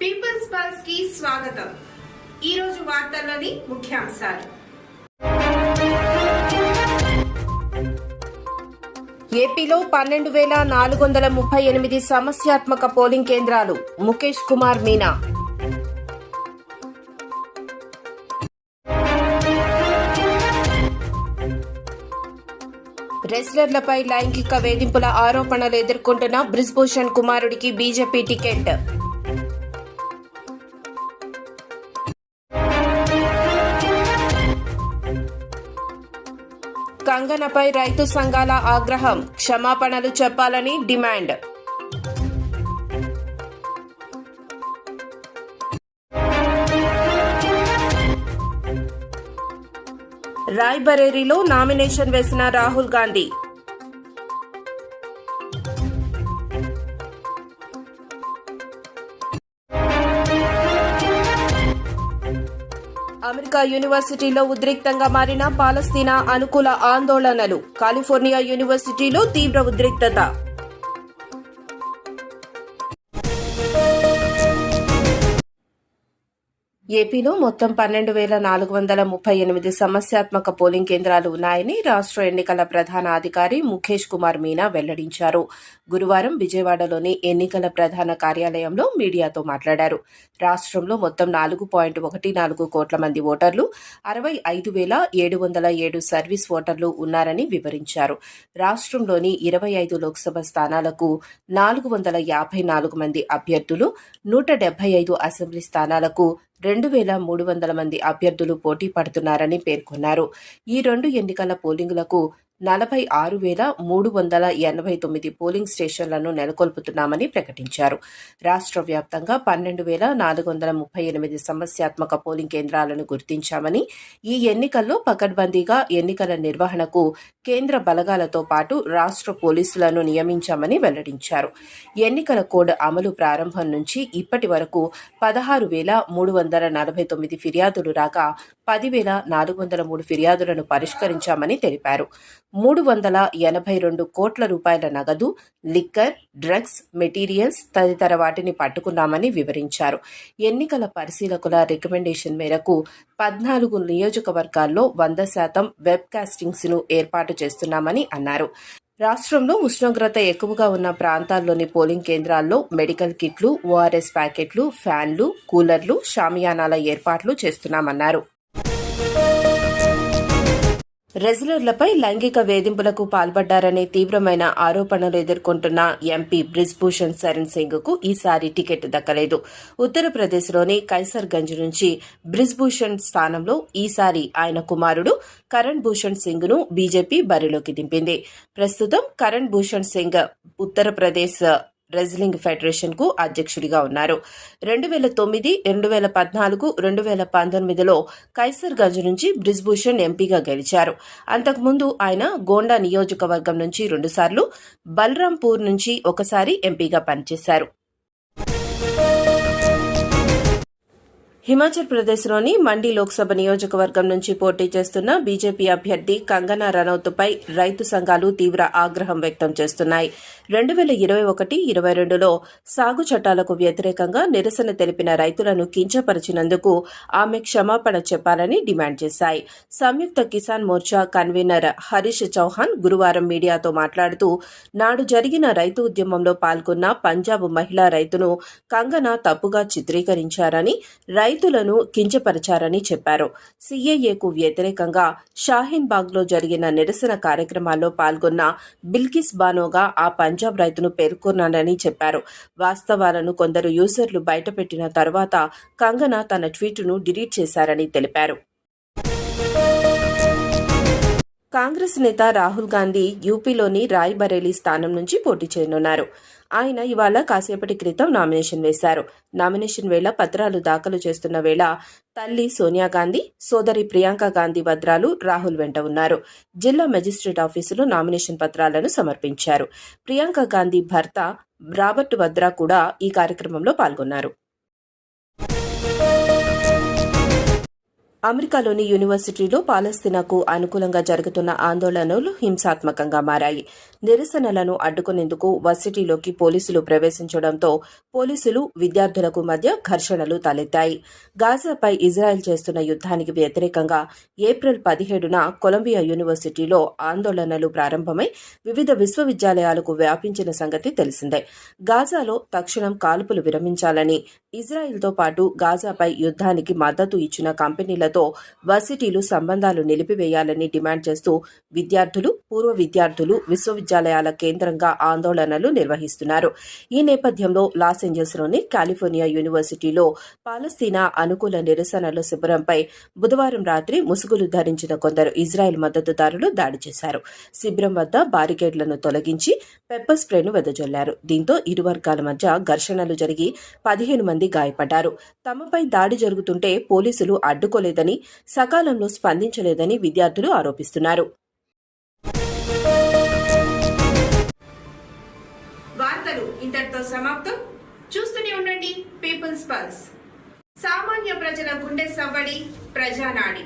Peoples పల్స్కి స్వాగతం. ఈ రోజు వార్తల్లోని ముఖ్యాంశాలు. ఏపీలో పన్నెండు వేల నాలుగు వందల ముప్పై ఎనిమిది సమస్యాత్మక పోలింగ్ కేంద్రాలు. ముఖేష్ కుమార్ మీనా. రెస్లర్లపై లైంగిక వేధింపుల ఆరోపణలు ఎదుర్కొంటున్న బ్రిజ్భూషణ్ కుమారుడికి బీజేపీ టికెట్. కంగనపై రైతు సంఘాల ఆగ్రహం క్షమాపణలు చెప్పాలని డిమాండ్. రాయ్బరేలీలో నామినేషన్ వేసిన రాహుల్ గాంధీ అమెరికా యూనివర్సిటీలో ఉద్రిక్తంగా మారిన పాలస్తీనా అనుకూల ఆందోళనలు. కాలిఫోర్నియా యూనివర్సిటీలో తీవ్ర ఉద్రిక్తత. ఏపీలో మొత్తం పన్నెండు వేల నాలుగు వందల ముప్పై ఎనిమిది సమస్యాత్మక పోలింగ్ కేంద్రాలు ఉన్నాయని రాష్ట్ర ఎన్నికల ప్రధాన అధికారి ముఖేష్ కుమార్ మీనా వెల్లడించారు. గురువారం విజయవాడలోని ఎన్నికల ప్రధాన కార్యాలయంలో మీడియాతో మాట్లాడారు. రాష్ట్రంలో మొత్తం నాలుగు పాయింట్ ఒకటి నాలుగు కోట్ల మంది ఓటర్లు అరవై ఐదు వేల ఏడు వందల ఏడు సర్వీస్ ఓటర్లు ఉన్నారని వివరించారు. రాష్ట్రంలోని ఇరవై ఐదు లోక్సభ స్థానాలకు నాలుగు వందల యాభై నాలుగు మంది అభ్యర్థులు నూట డెబ్బై ఐదు అసెంబ్లీ స్థానాలకు రెండు వేల మూడు వందల మంది అభ్యర్థులు పోటీ పడుతున్నారని పేర్కొన్నారు. ఈ రెండు ఎన్నికల పోలింగులకు నలభై ఆరు వేల మూడు వందల ఎనభై తొమ్మిది పోలింగ్ స్టేషన్లను నెలకొల్పుతున్నామని ప్రకటించారు. రాష్ట్ర వ్యాప్తంగా పన్నెండు వేల నాలుగు వందల ముప్పై ఎనిమిది సమస్యాత్మక పోలింగ్ కేంద్రాలను గుర్తించామని ఈ ఎన్నికల్లో పకడ్బందీగా ఎన్నికల నిర్వహణకు కేంద్ర బలగాలతో పాటు రాష్ట్ర పోలీసులను నియమించామని వెల్లడించారు. ఎన్నికల కోడ్ అమలు ప్రారంభం నుంచి ఇప్పటి వరకు పదహారు వేల మూడు వందల నలభై తొమ్మిది ఫిర్యాదులు రాగా పదివేల నాలుగు వందల మూడు ఫిర్యాదులను పరిష్కరించామని తెలిపారు. మూడు వందల ఎనభై రెండు కోట్ల రూపాయల నగదు లిక్కర్ డ్రగ్స్ మెటీరియల్స్ తదితర వాటిని పట్టుకున్నామని వివరించారు. ఎన్నికల పరిశీలకుల రికమెండేషన్ మేరకు పద్నాలుగు నియోజకవర్గాల్లో వంద శాతం వెబ్ కాస్టింగ్స్ను ఏర్పాటు చేస్తున్నామని అన్నారు. రాష్ట్రంలో ఉష్ణోగ్రత ఎక్కువగా ఉన్న ప్రాంతాల్లోని పోలింగ్ కేంద్రాల్లో మెడికల్ కిట్లు ఓఆర్ఎస్ ప్యాకెట్లు ఫ్యాన్లు కూలర్లు షామియానాల ఏర్పాట్లు చేస్తున్నామన్నారు. రెజ్లర్లపై లైంగిక వేధింపులకు పాల్పడ్డారనే తీవ్రమైన ఆరోపణలు ఎదుర్కొంటున్న ఎంపీ బ్రిజ్భూషణ్ శరణ్ సింగ్కు ఈసారి టికెట్ దక్కలేదు. ఉత్తరప్రదేశ్లోని కైసర్గంజ్ నుంచి బ్రిజ్భూషణ్ స్థానంలో ఈసారి ఆయన కుమారుడు కరణ్ భూషణ్ సింగ్ను బీజేపీ బరిలోకి దింపింది. ప్రస్తుతం కరణ్ భూషణ్ సింగ్ ఉత్తరప్రదేశ్ రెజ్లింగ్ ఫెడరేషన్కు అధ్యక్షుడిగా ఉన్నారు. రెండు వేల తొమ్మిది రెండు వేల పద్నాలుగు రెండు వేల పంతొమ్మిదిలో కైసర్గంజ్ నుంచి బ్రిజ్భూషణ్ ఎంపీగా గెలిచారు. అంతకుముందు ఆయన గోండా నియోజకవర్గం నుంచి రెండుసార్లు బలరాంపూర్ నుంచి ఒకసారి ఎంపీగా పనిచేశారు. హిమాచల్ ప్రదేశ్లోని మండి లోక్సభ నియోజకవర్గం నుంచి పోటీ చేస్తున్న బీజేపీ అభ్యర్థి కంగనా రనౌత్పై రైతు సంఘాలు తీవ్ర ఆగ్రహం వ్యక్తం చేస్తున్నాయి. రెండు వేల ఇరవై ఒకటి ఇరవై రెండులో సాగు చట్టాలకు వ్యతిరేకంగా నిరసన తెలిపిన రైతులను కించపరిచినందుకు ఆమె క్షమాపణ చెప్పాలని డిమాండ్ చేశాయి. సంయుక్త కిసాన్ మోర్చా కన్వీనర్ హరీష్ చౌహాన్ గురువారం మీడియాతో మాట్లాడుతూ నాడు జరిగిన రైతు ఉద్యమంలో పాల్గొన్న పంజాబ్ మహిళా రైతును కంగనా తప్పుగా చిత్రీకరించారని రైతులను కించపరిచారని చెప్పారు. సీఏఏకు వ్యతిరేకంగా షాహీన్ బాగ్లో జరిగిన నిరసన కార్యక్రమాల్లో పాల్గొన్న బిల్కిస్ బానోగా ఆ పంజాబ్ రైతును పేర్కొన్నానని చెప్పారు. వాస్తవాలను కొందరు యూజర్లు బయటపెట్టిన తర్వాత కంగన తన ట్వీటును డిలీట్ చేశారని తెలిపారు. కాంగ్రెస్ నేత రాహుల్ గాంధీ యూపీలోని రాయ్బరేలీ స్థానం నుంచి పోటీ చేయనున్నారు. ఆయన ఇవాళ కాసేపటి క్రితం నామినేషన్ వేశారు. నామినేషన్ వేళ పత్రాలు దాఖలు చేస్తున్న వేళ తల్లి సోనియా గాంధీ సోదరి ప్రియాంక గాంధీ వద్రాలు రాహుల్ వెంట ఉన్నారు. జిల్లా మెజిస్ట్రేట్ ఆఫీసులో నామినేషన్ పత్రాలను సమర్పించారు. ప్రియాంక గాంధీ భర్త రాబర్ట్ వద్రా కూడా ఈ కార్యక్రమంలో పాల్గొన్నారు. అమెరికాలోని యూనివర్సిటీలో పాలస్తీనాకు అనుకూలంగా జరుగుతున్న ఆందోళనలు హింసాత్మకంగా మారాయి. నిరసనలను అడ్డుకునేందుకు వర్సిటీలోకి పోలీసులు ప్రవేశించడంతో పోలీసులు విద్యార్థులకు మధ్య ఘర్షణలు తలెత్తాయి. గాజాపై ఇజ్రాయెల్ చేస్తున్న యుద్ధానికి వ్యతిరేకంగా ఏప్రిల్ పదిహేడున కొలంబియా యూనివర్సిటీలో ఆందోళనలు ప్రారంభమై వివిధ విశ్వవిద్యాలయాలకు వ్యాపించిన సంగతి తెలిసిందే. గాజాలో తక్షణం కాల్పులు విరమించాలని ఇజ్రాయెల్తో పాటు గాజాపై యుద్ధానికి మద్దతు ఇచ్చిన కంపెనీలతో వర్సిటీలు సంబంధాలు నిలిపివేయాలని డిమాండ్ చేస్తూ విద్యార్థులు పూర్వ విద్యార్థులు విశ్వవిద్యాలయాల కేంద్రంగా ఆందోళనలు నిర్వహిస్తున్నారు. ఈ నేపథ్యంలో లాస్ ఏంజల్స్లోని కాలిఫోర్నియా యూనివర్సిటీలో పాలస్తీనా అనుకూల నిరసనల శిబిరంపై బుధవారం రాత్రి ముసుగులు ధరించిన కొందరు ఇజ్రాయెల్ మద్దతుదారులు దాడి చేశారు. శిబిరం వద్ద బారికేడ్లను తొలగించి పెప్పర్ స్ప్రేను వెదజల్లారు. దీంతో ఇరు వర్గాల మధ్య ఘర్షణలు జరిగి పదిహేను మంది మంది గాయపడ్డారు. తమపై దాడి జరుగుతుంటే పోలీసులు అడ్డుకోలేదని సకాలంలో స్పందించలేదని విద్యార్థులు ఆరోపిస్తున్నారు. వార్తలు ఇంతటితో సమాప్తం. చూస్తూనే ఉండండి పీపుల్స్ పల్స్. సామాన్య ప్రజల గుండె సవ్వడి ప్రజానాడి.